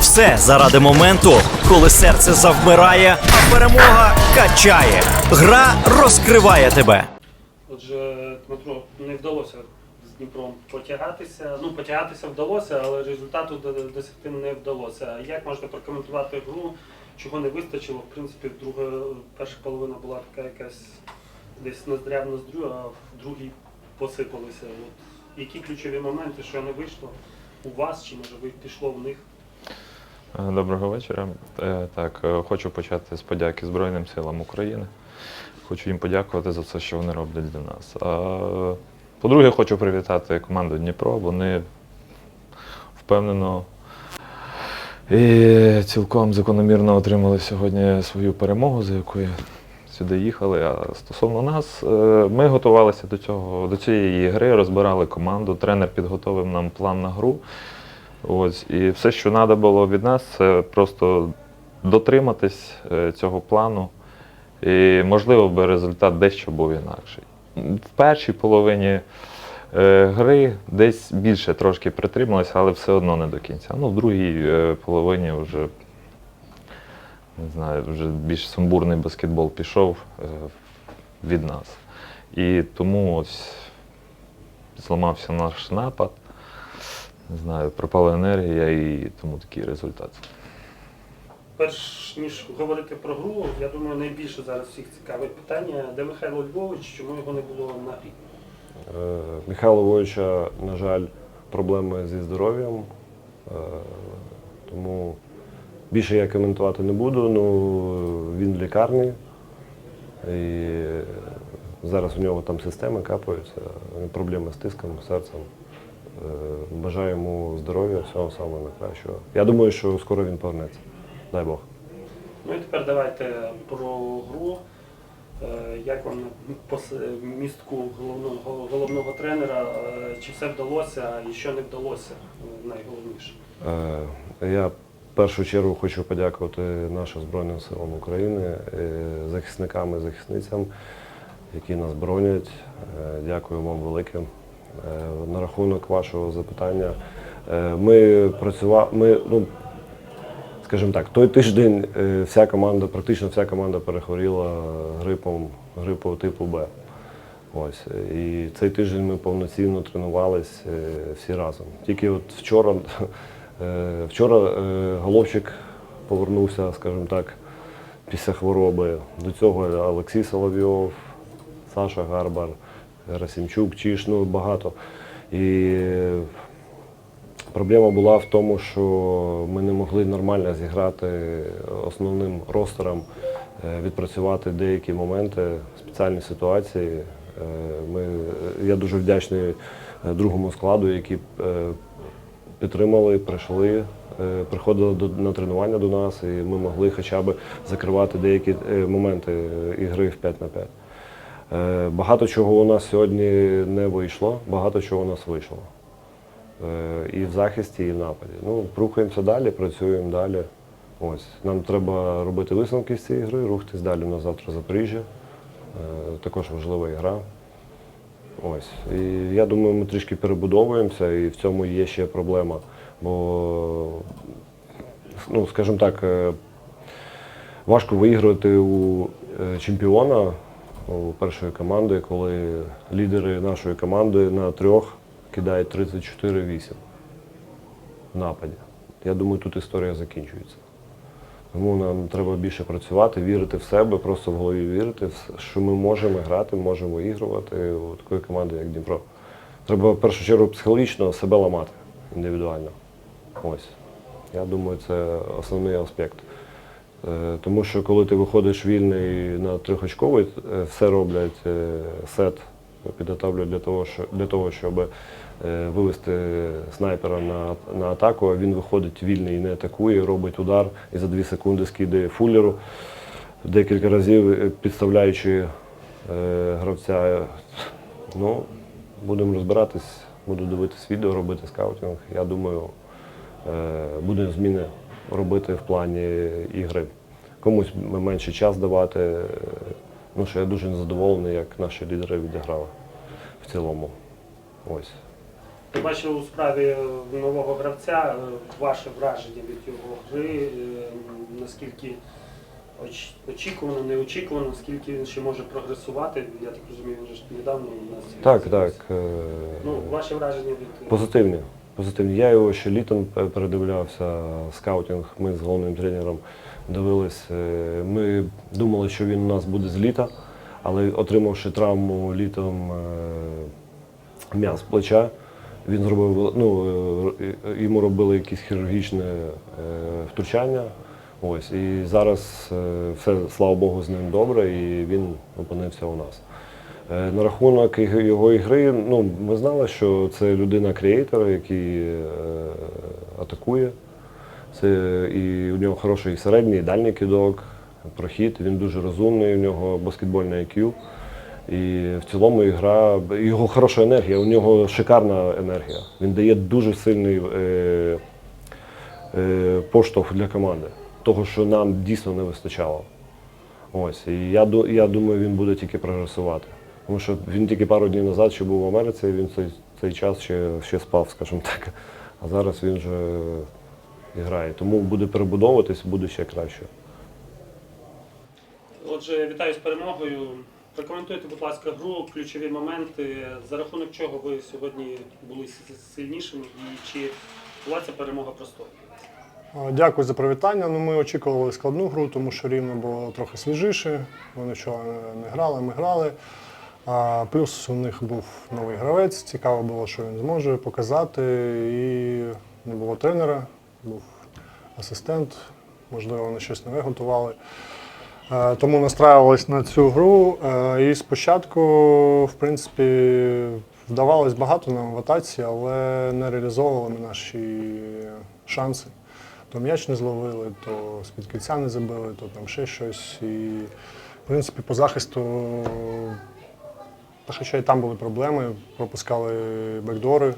Все заради моменту, коли серце завмирає, а перемога качає. Гра розкриває тебе. Отже, Дмитро, не вдалося з Дніпром потягатися. Ну, потягатися вдалося, але результату досягти не вдалося. Як можете прокоментувати гру? Чого не вистачило? В принципі, друга, перша половина була така якась десь ноздря в ноздрю, а в другій посипалися. Які ключові моменти, що не вийшло у вас, чи може ви пішло в них? Е, Доброго вечора. Е, Так, е, хочу почати з подяки Збройним силам України. Хочу їм подякувати за все, що вони роблять для нас. По-друге, хочу привітати команду Дніпро. Вони впевнено і цілком закономірно отримали сьогодні свою перемогу, за якою сюди їхали. А стосовно нас, е, ми готувалися до цього, до цієї гри, розбирали команду. Тренер підготовив нам план на гру. Ось, і все, що треба було від нас, це просто дотриматись е, цього плану. І, можливо, би результат дещо був інакший. В першій половині е, гри десь більше трошки притрималися, але все одно не до кінця. Ну, в другій половині вже не знаю, вже більш сумбурний баскетбол пішов е, від нас. І тому ось зламався наш напад. Не знаю, пропала енергія і тому такий результат. Перш ніж говорити про гру, я думаю, найбільше зараз всіх цікавить питання, де Михайло Львович, чому його не було на грі? Е, Михайла Войча, на жаль, проблеми зі здоров'ям. Е, Тому більше я коментувати не буду. Ну, він в лікарні. І зараз у нього там системи капаються, проблеми з тиском, серцем. Е, Бажаю йому здоров'я, всього самого найкращого. Я думаю, що скоро він повернеться. Дай Бог. Ну і тепер давайте про гру. Е, Як вам на містку головного, головного тренера? Е, Чи все вдалося і що не вдалося найголовніше? Я першу чергу хочу подякувати нашим Збройним силам України, е, захисникам і захисницям, які нас боронять. Е, Дякую вам велике. На рахунок вашого запитання. е, Ми працювали, ми, ну, скажімо так, той тиждень вся команда, практично вся команда перехворіла грипом, грипу типу Б. Ось. І цей тиждень ми повноцінно тренувались е, всі разом. Тільки от вчора, вчора е, Головчик повернувся, скажімо так, після хвороби. До цього Олексій Соловйов, Саша Гарбар, Расімчук, Чіш, ну багато. І Проблема була в тому, що ми не могли нормально зіграти основним ростером, е, відпрацювати деякі моменти, спеціальні ситуації. Е, Ми, я дуже вдячний е, другому складу, які е, підтримали, прийшли, е, приходили на тренування до нас, і ми могли хоча б закривати деякі е, моменти е, ігри в 5 на 5. Е, Багато чого у нас сьогодні не вийшло, багато чого у нас вийшло. І в захисті, і в нападі. Ну, рухаємося далі, працюємо далі. Ось. Нам треба робити висновки з цієї гри, рухатись далі на завтра Запоріжжя. Також важлива гра. Ось. І я думаю, ми трішки перебудовуємося, і в цьому є ще проблема. Бо, ну, скажімо так, е, важко виіграти у е, чемпіона у першої команди, коли лідери нашої команди на трьох кидають 34-8 в нападі. Я думаю, тут історія закінчується. Тому нам треба більше працювати, вірити в себе, просто в голові вірити, що ми можемо грати, можемо ігрувати у такої команди, як Дніпро. Треба в першу чергу психологічно себе ламати індивідуально. Ось. Я думаю, це основний аспект. Е, Тому що коли ти виходиш вільний на трьохочковий, е, все роблять е, сет, підготовлюють для того, щоб вивести снайпера на, на атаку, а він виходить вільний і не атакує, робить удар і за 2 секунди скидає фуллеру, декілька разів е, підставляючи е, гравця. Ну, будемо розбиратись, буду дивитись відео, робити скаутинг. Я думаю, е, будемо зміни робити в плані ігри. Комусь менше час давати. е, Ну, що я дуже незадоволений, як наші лідери відіграли в цілому. Ось. Я бачив у справі е, нового гравця е, ваше враження від його гри, е, наскільки оч- очікувано, неочікувано, наскільки він ще може прогресувати. Я так розумію, він же ж недавно у нас. Так, так. Ну, ваші враження від Позитивні. Позитивні. Я його ще літом передивлявся, скаутинг. Ми з головним тренером дивились. Ми думали, що він у нас буде з літа, але отримавши травму літом м'яз плеча, він зробив ну, е, йому робили якісь хірургічне е, втручання. Ось, і зараз е, все, слава Богу, з ним добре, і він опинився у нас. На рахунок його ігри, ну, ми знали, що це людина креатор, який атакує. Це і у нього хороший і середній, і дальній кидок, прохід. Він дуже розумний, у нього баскетбольний IQ. І в цілому ігра, його хороша енергія, у нього шикарна енергія. Він дає дуже сильний е, е, поштовх для команди, того, що нам дійсно не вистачало. Ось, і я, я думаю, він буде тільки прогресувати. Тому що він тільки пару днів назад ще був в Америці, він цей, цей час ще, ще спав, скажімо так. А зараз він вже грає. Тому буде перебудовуватись, буде ще краще. Отже, вітаю з перемогою. Прокоментуйте, будь ласка, гру, ключові моменти, за рахунок чого ви сьогодні були сильнішими і чи була ця перемога простою? Дякую за привітання. Ну, ми очікували складну гру, тому що рівно було трохи свіжіше. Вони не- не грали, ми грали. А, плюс у них був новий гравець. Цікаво було, що він зможе показати. І не було тренера, був асистент. Можливо, вони щось нове готували. Е, Тому настраювалися на цю гру. Е, І спочатку, в принципі, вдавалось багато нам в атаці, але не реалізовували ми наші шанси. То м'яч не зловили, то з-під кільця не забили, то там ще щось. І, в принципі, по захисту, хоча й там були проблеми, пропускали бекдори.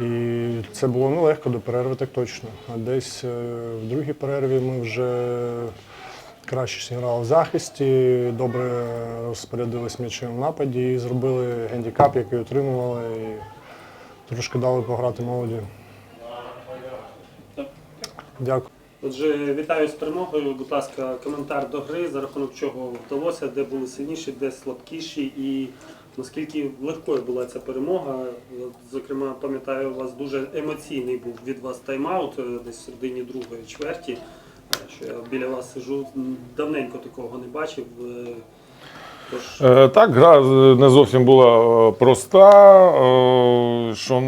І це було ну, легко до перерви, так точно. А десь е, в другій перерві ми вже краще зіграли в захисті, добре розпорядились м'ячем в нападі і зробили гендікап, який отримували, і трошки дали пограти молоді. Дякую. Отже, вітаю з перемогою. Будь ласка, коментар до гри, за рахунок чого вдалося, де були сильніші, де слабкіші, і наскільки легкою була ця перемога. Зокрема, пам'ятаю, у вас дуже емоційний був від вас тайм-аут е, десь в середині другої чверті. Що я біля вас сижу, давненько такого не бачив. е, Е, Так, гра не зовсім була е, проста, що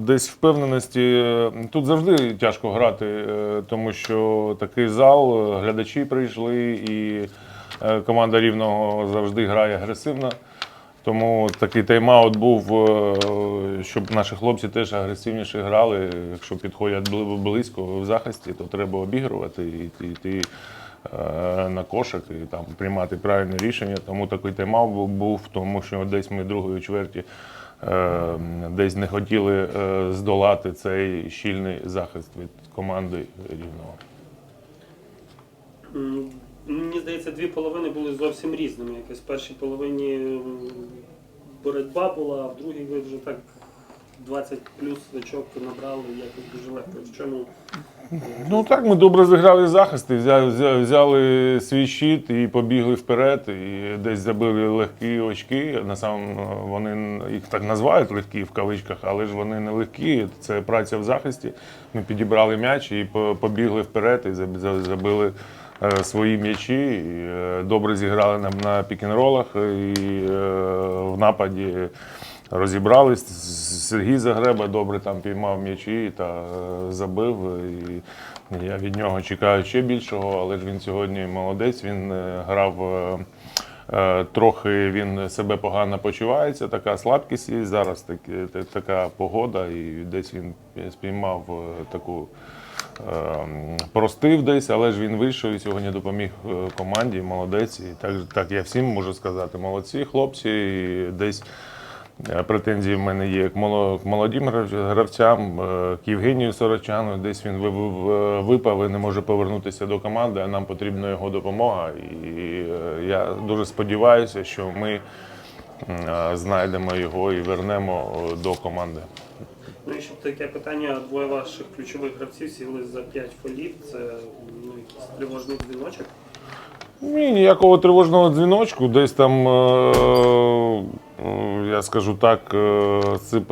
десь впевненості. Тут завжди тяжко грати, тому що такий зал, глядачі прийшли, і команда рівного завжди грає агресивно. Тому такий тайм-аут був, е, щоб наші хлопці теж агресивніше грали. Якщо підходять близько в захисті, то треба обігрувати і йти е, на кошик і там приймати правильне рішення. Тому такий тайм-аут був- тому що десь ми другої чверті е, десь не хотіли здолати цей щільний захист від команди рівного. Мені здається, дві половини були зовсім різними. Якось в першій половині боротьба була, а в другій ви вже так 20 плюс очок набрали якось дуже легко. В чому? е, Ну так, ми добре зіграли захисти, взяли, взяли, взяли свій щит і побігли вперед, і десь забили легкі очки. На сам вони їх так називають легкі в кавичках, але ж вони не легкі. Це праця в захисті. Ми підібрали м'яч і по- побігли вперед, і заб- за- забили е, свої м'ячі. Е, добре зіграли на, на пікінролах і е, в нападі. Розібрались. Сергій Загреба добре там піймав м'ячі та е, забив. І я від нього чекаю ще більшого, але ж він сьогодні молодець. Він е, грав. е, е, Трохи він себе погано почувається, така слабкість є зараз, такі, та- така погода, і десь він спіймав е, таку е, простив десь, але ж він вийшов і сьогодні допоміг е, команді, молодець. І так, так я всім можу сказати, молодці хлопці, і десь Е, Претензії в мене є к моло- к молодим гравцям, е, к Євгенію Сорочану. Десь він ви- ви- випав і не може повернутися до команди, а нам потрібна його допомога. І я дуже сподіваюся, що ми знайдемо його і вернемо до команди. Ну і ще таке питання, двоє ваших ключових гравців сіли за 5 фолів. Це ну, якийсь тривожний дзвіночок. Ні, ніякого тривожного дзвіночку. Десь там, е, е, я скажу так, е,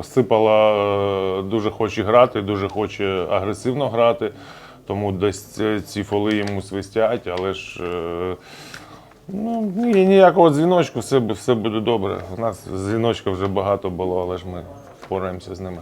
сипала дуже хоче грати, дуже хоче агресивно грати. Тому десь ці- фоли йому свистять, але ж ну, ні, ніякого дзвіночку, все, все буде добре. У нас дзвіночка вже багато було, але ж ми впораємося з ними.